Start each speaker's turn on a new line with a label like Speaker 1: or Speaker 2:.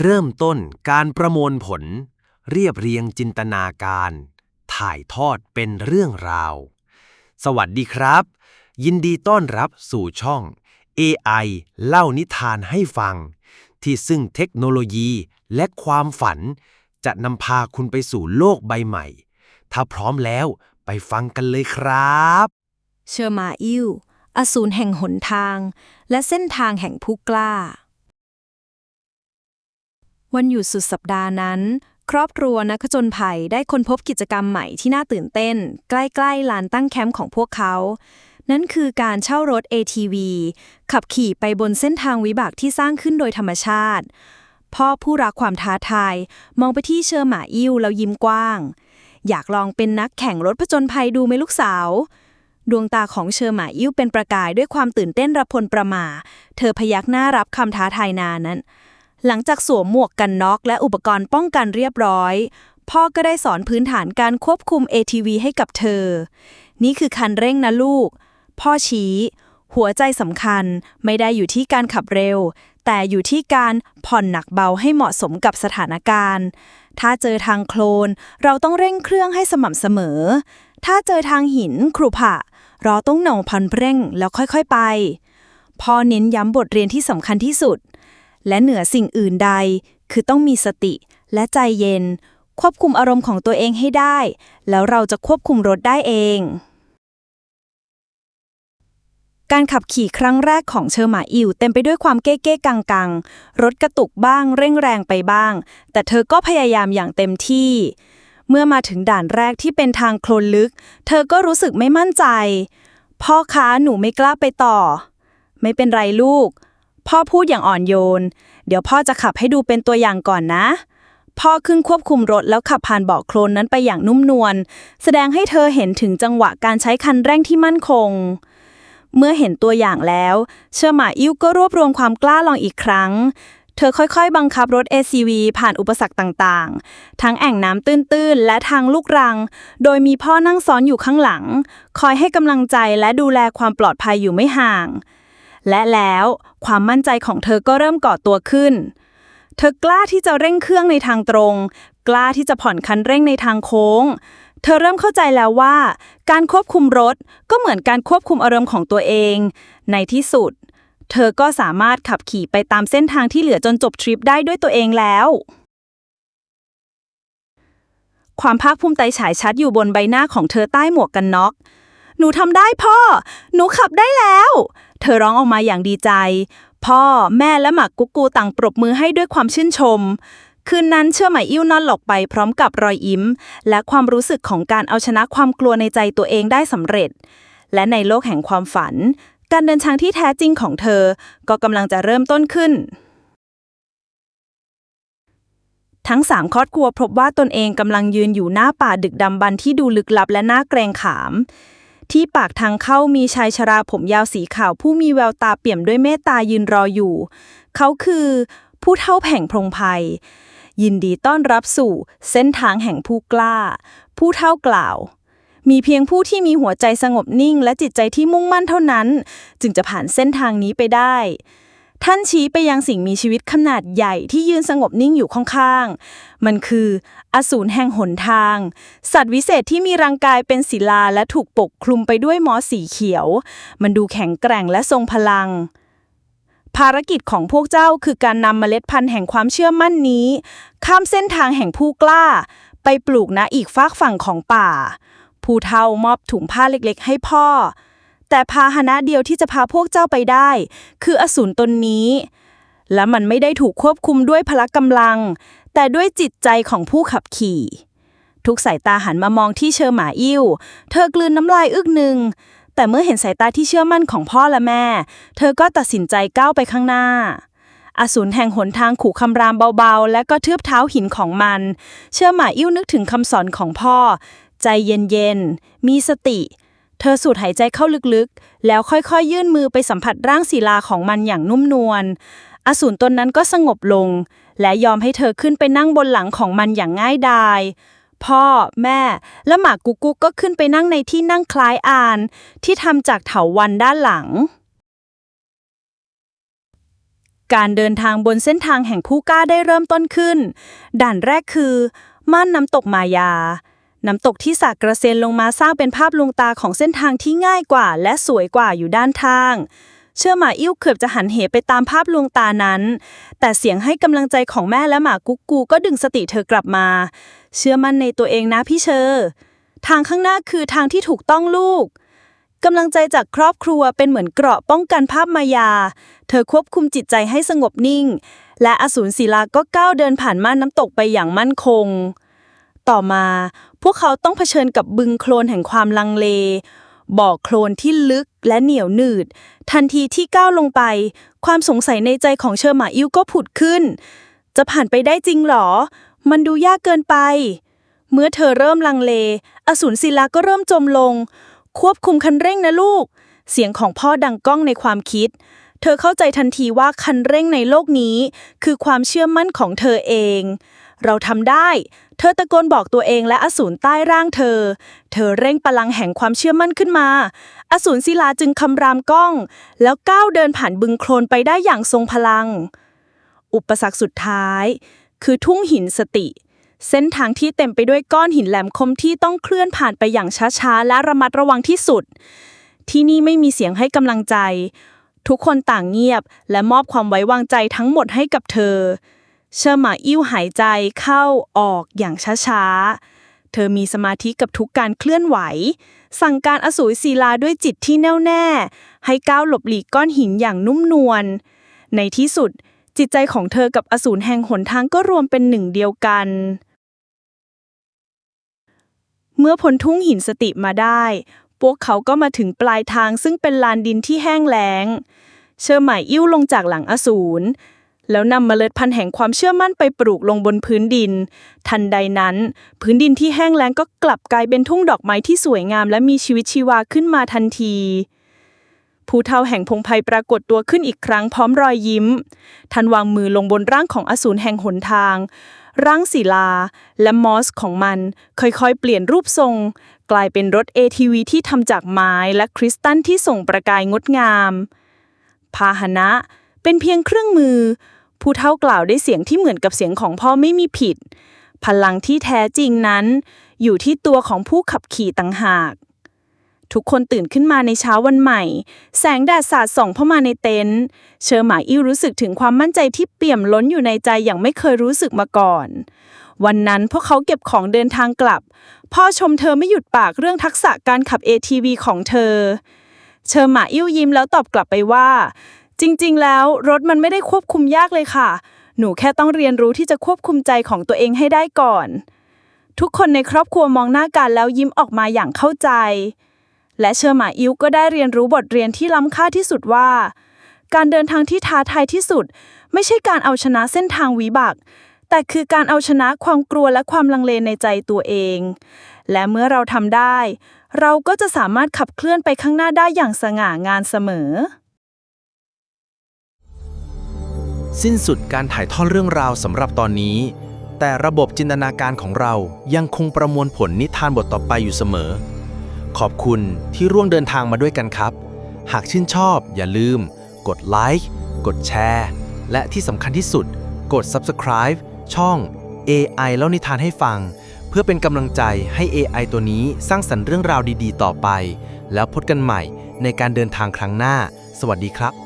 Speaker 1: เริ่มต้นการประมวลผล เรียบเรียงจินตนาการ ถ่ายทอดเป็นเรื่องราว สวัสดีครับ ยินดีต้อนรับสู่ช่อง AI เล่านิทานให้ฟัง ที่ซึ่งเทคโนโลยีและความฝัน จะนำพาคุณไปสู่โลกใบใหม่ ถ้าพร้อมแล้วไปฟังกันเลยครับ
Speaker 2: เชอร์มาอิลอสูรแห่งหนทาง และเส้นทางแห่งผู้กล้า วันหยุดสุดสัปดาห์นั้น ครอบครัวนักจญภัยได้ค้นพบกิจกรรมใหม่ที่น่าตื่นเต้น ใกล้ๆลานตั้งแคมป์ของพวกเขา นั่นคือการเช่ารถ ATV ขับขี่ไปบนเส้นทางวิบากที่สร้างขึ้นโดยธรรมชาติ พ่อผู้รักความท้าทาย มองไปที่เชอร์หมาอิ้วแล้วยิ้มกว้าง อยากลองเป็นนักแข่งรถผจญภัยดูไหมลูกสาวดวงตาของเชอร์หมาอิ้วเป็นประกายด้วยความตื่นเต้นระพลประมา เธอพยักหน้ารับคำท้าทายนานั้น หลังจากสวมหมวกกันน็อกและอุปกรณ์ป้องกันเรียบร้อย พ่อก็ได้สอนพื้นฐานการควบคุม ATV ให้กับเธอ นี่คือคันเร่งนะลูก พ่อชี้ หัวใจสำคัญไม่ได้อยู่ที่การขับเร็ว แต่อยู่ที่การผ่อนหนักเบาให้เหมาะสมกับสถานการณ์ ถ้าเจอทางโคลน เราต้องเร่งเครื่องให้สม่ำเสมอ ถ้าเจอทางหินครุขระเราต้องหน่งพันเร่งแล้วค่อยๆไปพ่อเน้นย้ำบทเรียนที่สำคัญที่สุด และเหนือสิ่งอื่นใด คือต้องมีสติและใจเย็น ควบคุมอารมณ์ของตัวเองให้ได้ แล้วเราจะควบคุมรถได้เอง การขับขี่ครั้งแรกของเชอร์หมาอิวเต็มไปด้วยความเก้เก้กังกังรถกระตุกบ้างเร่งแรงไปบ้าง แต่เธอก็พยายามอย่างเต็มที่ เมื่อมาถึงด่านแรกที่เป็นทางโคลนลึก เธอก็รู้สึกไม่มั่นใจ พ่อคะหนูไม่กล้าไปต่อ ไม่เป็นไรลูก พ่อพูดอย่างอ่อนโยน เดี๋ยวพ่อจะขับให้ดูเป็นตัวอย่างก่อนนะ พ่อขึ้นควบคุมรถแล้วขับผ่านเบาะโคลนนั้นไปอย่างนุ่มนวล แสดงให้เธอเห็นถึงจังหวะการใช้คันเร่งที่มั่นคง เมื่อเห็นตัวอย่างแล้ว เชอร์หมาอิ้วก็รวบรวมความกล้าลองอีกครั้ง เธอค่อยๆ บังคับรถ ACV ผ่านอุปสรรคต่างๆ ทั้งแอ่งน้ำตื้นๆ และทางลูกรัง โดยมีพ่อนั่งซ้อนอยู่ข้างหลัง คอยให้กำลังใจและดูแลความปลอดภัยอยู่ไม่ห่าง และแล้วความมั่นใจของเธอก็เริ่มก่อตัวขึ้น เธอกล้าที่จะเร่งเครื่องในทางตรง กล้าที่จะผ่อนคันเร่งในทางโค้ง เธอเริ่มเข้าใจแล้วว่า การควบคุมรถก็เหมือนการควบคุมอารมณ์ของตัวเอง ในที่สุด เธอก็สามารถขับขี่ไปตามเส้นทางที่เหลือจนจบทริปได้ด้วยตัวเองแล้วความภาคภูมิใจฉายชัดอยู่บนใบหน้าของเธอใต้หมวกกันน็อก หนูทำได้พ่อ หนูขับได้แล้ว เธอร้องออกมาอย่างดีใจ พ่อแม่และหมากกุ๊กกูต่างปรบมือให้ด้วยความชื่นชม คืนนั้นเชื่อไหมอิ่วนอนหลอกไปพร้อมกับรอยยิ้ม และความรู้สึกของการเอาชนะความกลัวในใจตัวเองได้สำเร็จ และในโลกแห่งความฝัน การเดินทางที่แท้จริงของเธอ ก็กำลังจะเริ่มต้นขึ้นทั้งสามครอบครัวพบว่าตนเองกำลังยืนอยู่หน้าป่าดึกดำบรรที่ดูลึกลับและน่าเกรงขาม ที่ปากทางเข้ามีชายชราผมยาวสีขาวผู้มีแววตาเปี่ยมด้วยเมตตายืนรออยู่ เขาคือผู้เท่าแผงพงไพยยินดีต้อนรับสู่เส้นทางแห่งผู้กล้า ผู้เท่ากล่าว มีเพียงผู้ที่มีหัวใจสงบนิ่ง และจิตใจที่มุ่งมั่นเท่านั้น จึงจะผ่านเส้นทางนี้ไปได้ ท่านชี้ไปยังสิ่งมีชีวิตขนาดใหญ่ที่ยืนสงบนิ่งอยู่ข้างๆ มันคือ อสูรแห่งหนทาง สัตว์วิเศษที่มีรังกายเป็นศิลาและถูกปกคลุมไปด้วยมอสสีเขียว มันดูแข็งแกร่งและทรงพลัง ภารกิจของพวกเจ้าคือการนำเมล็ดพันธุ์แห่งความเชื่อมั่นนี้ ข้ามเส้นทางแห่งผู้กล้า ไปปลูกณอีกฟากฝั่งของป่า ผู้เฒ่ามอบถุงผ้าเล็กๆ ให้พ่อ แต่พาหนะเดียวที่จะพาพวกเจ้าไปได้ คืออสูรตนนี้ และมันไม่ได้ถูกควบคุมด้วยพละกำลัง แต่ด้วยจิตใจของผู้ขับขี่ ทุกสายตาหันมามองที่เชอร์หมาอิ้ว เธอกลืนน้ำลายอึกหนึ่ง แต่เมื่อเห็นสายตาที่เชื่อมั่นของพ่อและแม่ เธอก็ตัดสินใจก้าวไปข้างหน้าอสูรแห่งหนทางขู่คำรามเบาๆ และก็เทือบเท้าหินของมัน เชื่อหมาอิ้วนึกถึงคำสอนของพ่อ ใจเย็นๆ มีสติ เธอสูดหายใจเข้าลึกๆ แล้วค่อยๆ ยื่นมือไปสัมผัสร่างศิลาของมันอย่างนุ่มนวล อสูรตนนั้นก็สงบลง และยอมให้เธอขึ้นไปนั่งบนหลังของมันอย่างง่ายดาย พ่อ แม่ และหมากุ๊กกุ๊กก็ขึ้นไปนั่งในที่นั่งคล้ายอาน ที่ทำจากเถาวัลย์ด้านหลัง การเดินทางบนเส้นทางแห่งผู้กล้าได้เริ่มต้นขึ้น ด่านแรกคือ ม่านน้ำตกมายา น้ำตกที่สากกระเซ็นลงมาสร้างเป็นภาพลวงตาของเส้นทางที่ง่ายกว่า และสวยกว่าอยู่ด้านทาง เชื่อหมาอิ่วเกือบจะหันเหไปตามภาพลวงตานั้น แต่เสียงให้กำลังใจของแม่และหมากุ๊กกูก็ดึงสติเธอกลับมา เชื่อมั่นในตัวเองนะพี่เชอร์ทางข้างหน้าคือทางที่ถูกต้องลูกกำลังใจจากครอบครัวเป็นเหมือนเกราะป้องกันภาพมายา เธอควบคุมจิตใจให้สงบนิ่ง และอสูรศิลาก็ก้าวเดินผ่านม่านน้ำตกไปอย่างมั่นคง ต่อมา พวกเขาต้องเผชิญกับบึงโคลนแห่งความลังเล บ่อโคลนที่ลึกและเหนียวหนืด ทันทีที่ก้าวลงไป ความสงสัยในใจของเชอร์มาอิวก็ผุดขึ้น จะผ่านไปได้จริงหรอ มันดูยากเกินไป เมื่อเธอเริ่มลังเล อสูรศิลาก็เริ่มจมลง ควบคุมคันเร่งนะลูก เสียงของพ่อดังก้องในความคิดเธอเข้าใจทันทีว่าคันเร่งในโลกนี้ คือความเชื่อมั่นของเธอเอง เราทำได้ เธอตะโกนบอกตัวเองและอสูรใต้ร่างเธอ เธอเร่งพลังแห่งความเชื่อมั่นขึ้นมา อสูรศิลาจึงคำรามก้อง แล้วก้าวเดินผ่านบึงโคลนไปได้อย่างทรงพลัง อุปสรรคสุดท้าย คือทุ่งหินสติ เส้นทางที่เต็มไปด้วยก้อนหินแหลมคมที่ต้องเคลื่อนผ่านไปอย่างช้าๆ และระมัดระวังที่สุด ที่นี่ไม่มีเสียงให้กำลังใจ ทุกคนต่างเงียบ และมอบความไว้วางใจทั้งหมดให้กับเธอ เชอร์หมาอิ่วหายใจเข้าออกอย่างช้าๆ เธอมีสมาธิกับทุกการเคลื่อนไหว สั่งการอสูรศิลาด้วยจิตที่แน่วแน่ ให้ก้าวหลบหลีกก้อนหินอย่างนุ่มนวล ในที่สุดจิตใจของเธอกับอสูรแห่งหนทางก็รวมเป็นหนึ่งเดียวกัน เมื่อพ้นทุ่งหินสติมาได้ พวกเขาก็มาถึงปลายทางซึ่งเป็นลานดินที่แห้งแล้ง เชอร์หมายอิ่วลงจากหลังอสูร แล้วนำเมล็ดพันธุ์แห่งความเชื่อมั่นไปปลูกลงบนพื้นดิน ทันใดนั้น พื้นดินที่แห้งแล้งก็กลับกลายเป็นทุ่งดอกไม้ที่สวยงาม และมีชีวิตชีวาขึ้นมาทันทีผู้เฒ่าแห่งพงไพรปรากฏตัวขึ้นอีกครั้งพร้อมรอยยิ้มท่านวางมือลงบนร่างของอสูรแห่งหนทาง ร่างศิลา และมอสของมัน ค่อยๆ เปลี่ยนรูปทรง กลายเป็นรถ ATV ที่ทำจากไม้และคริสตัลที่ส่งประกายงดงาม พาหนะ เป็นเพียงเครื่องมือ ผู้เฒ่ากล่าวได้เสียงที่เหมือนกับเสียงของพ่อไม่มีผิด พลังที่แท้จริงนั้น อยู่ที่ตัวของผู้ขับขี่ต่างหาก ทุกคนตื่นขึ้นมาในเช้าวันใหม่ แสงแดดสาดส่องเข้ามาในเต็นท์เชอร์หมาอิ้วรู้สึกถึงความมั่นใจที่เปี่ยมล้นอยู่ในใจอย่างไม่เคยรู้สึกมาก่อนวันนั้นพวกเขาเก็บของเดินทางกลับ พ่อชมเธอไม่หยุดปากเรื่องทักษะการขับ ATV ของเธอ เชอร์หมาอิ้วยิ้มแล้วตอบกลับไปว่า จริงๆ แล้วรถมันไม่ได้ควบคุมยากเลยค่ะ หนูแค่ต้องเรียนรู้ที่จะควบคุมใจของตัวเองให้ได้ก่อน ทุกคนในครอบครัวมองหน้ากันแล้วยิ้มออกมาอย่างเข้าใจ และเชอร์หมาอิวก็ได้เรียนรู้บทเรียนที่ล้ำค่าที่สุดว่า การเดินทางที่ท้าทายที่สุด ไม่ใช่การเอาชนะเส้นทางวิบากแต่คือการเอาชนะความกลัวและความลังเลในใจตัวเอง และเมื่อเราทำได้ เราก็จะสามารถขับเคลื่อนไปข้างหน้าได้อย่างสง่างามเสมอ
Speaker 1: สิ้นสุดการถ่ายทอดเรื่องราวสำหรับตอนนี้ แต่ระบบจินตนาการของเรายังคงประมวลผลนิทานบทต่อไปอยู่เสมอ ขอบคุณที่ร่วมเดินทางมาด้วยกันครับ หากชื่นชอบอย่าลืม กดไลค์กดแชร์ และที่สำคัญที่สุด กด Subscribe ช่อง AI เล่านิทานให้ฟัง เพื่อเป็นกำลังใจให้ AI ตัวนี้สร้างสรรค์เรื่องราวดี ๆ ต่อไป แล้วพบกันใหม่ในการเดินทางครั้งหน้า สวัสดีครับ